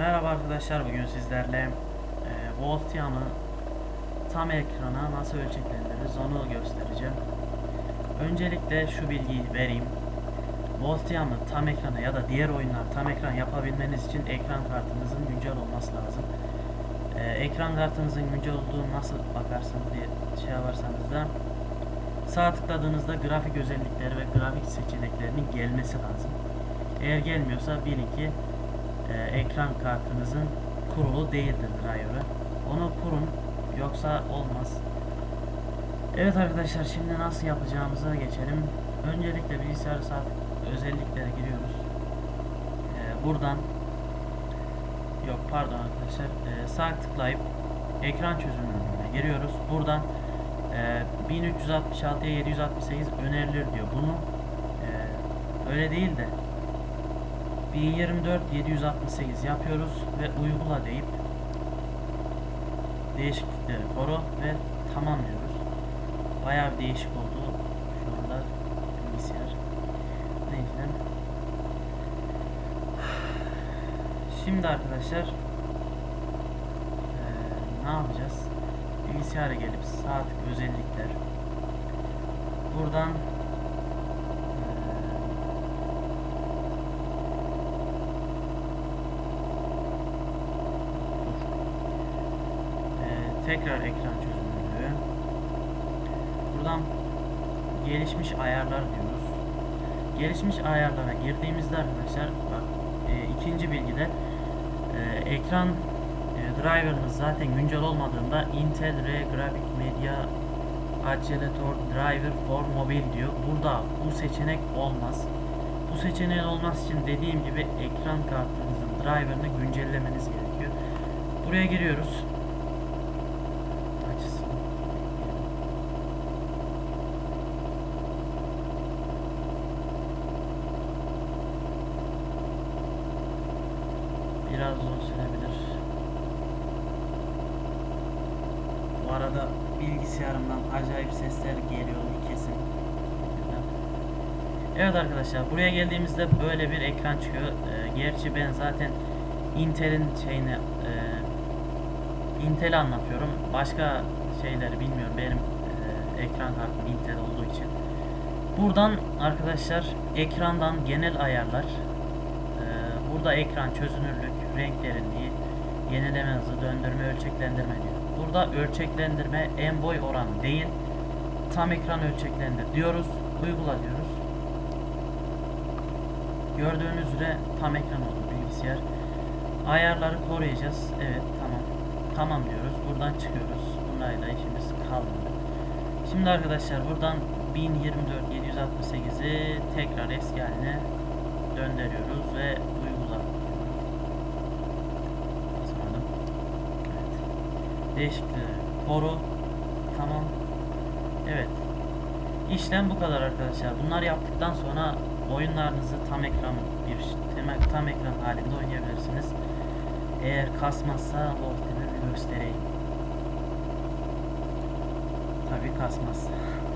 Merhaba arkadaşlar bugün sizlerle e, Voltium'ı tam ekrana nasıl ölçeklendiririz onu göstereceğim. Öncelikle şu bilgiyi vereyim. Voltium'ı tam ekrana ya da diğer oyunlar tam ekran yapabilmeniz için ekran kartınızın güncel olması lazım. E, ekran kartınızın güncel olduğunu nasıl bakarsınız diye şey yaparsanız da sağ tıkladığınızda grafik özellikleri ve grafik seçeneklerinin gelmesi lazım. Eğer gelmiyorsa bilin ki e, ekran kartınızın kurulu değildir driver'ı. Onu kurun yoksa olmaz. Evet arkadaşlar şimdi nasıl yapacağımıza geçelim. Öncelikle bilgisayar saat özelliklere giriyoruz. E, buradan yok pardon arkadaşlar e, sağ tıklayıp ekran çözünürlüğüne giriyoruz. Buradan e, 1366'ya 768 önerilir diyor. Bunu e, öyle değil de 1024 768 yapıyoruz ve uygula deyip değişiklikleri koru ve tamam diyoruz. Bayağı bir değişik oldu şu anda bilgisayar. Neyse. Şimdi arkadaşlar eee, ne yapacağız? Bilgisayara gelip saat özellikler buradan eee, Ee, tekrar ekran çözünürlüğü. Buradan gelişmiş ayarlar diyoruz. Gelişmiş ayarlara girdiğimizde arkadaşlar bak e, ikinci bilgide e, ekran e, driver'ınız zaten güncel olmadığında Intel R Graphic Media Accelerator Driver for Mobile diyor. Burada bu seçenek olmaz. Bu seçeneğin olması için dediğim gibi ekran kartınızın driver'ını güncellemeniz gerekiyor. Buraya giriyoruz. Biraz uzun sürebilir. Bu arada bilgisayarımdan acayip sesler geliyor kesin. Evet arkadaşlar buraya geldiğimizde böyle bir ekran çıkıyor. Ee, gerçi ben zaten Intel'in şeyini e, Intel anlatıyorum. Başka şeyleri bilmiyorum. Benim e, ekran kartım Intel olduğu için. Buradan arkadaşlar ekrandan genel ayarlar. e, burada ekran çözünürlük, renk derinliği, yenileme hızı, döndürme, ölçeklendirme diyor. Burada ölçeklendirme en boy oranı değil. Tam ekran ölçeklendir diyoruz. Uygula diyoruz. Gördüğünüz üzere tam ekran oldu bilgisayar. Ayarları koruyacağız. Evet tamam. Tamam diyoruz. Buradan çıkıyoruz. Bunlarla işimiz kalmadı. Şimdi arkadaşlar buradan 1024 768'i tekrar eski haline döndürüyoruz ve uygula diyoruz. Basmadım. Evet. Değişiklikleri koru. Tamam. Evet. İşlem bu kadar arkadaşlar. Bunlar yaptıktan sonra oyunlarınızı tam ekran bir tam, tam ekran halinde oynayabilirsiniz. Eğer kasmazsa Volt'u bir göstereyim. Tabii kasmaz.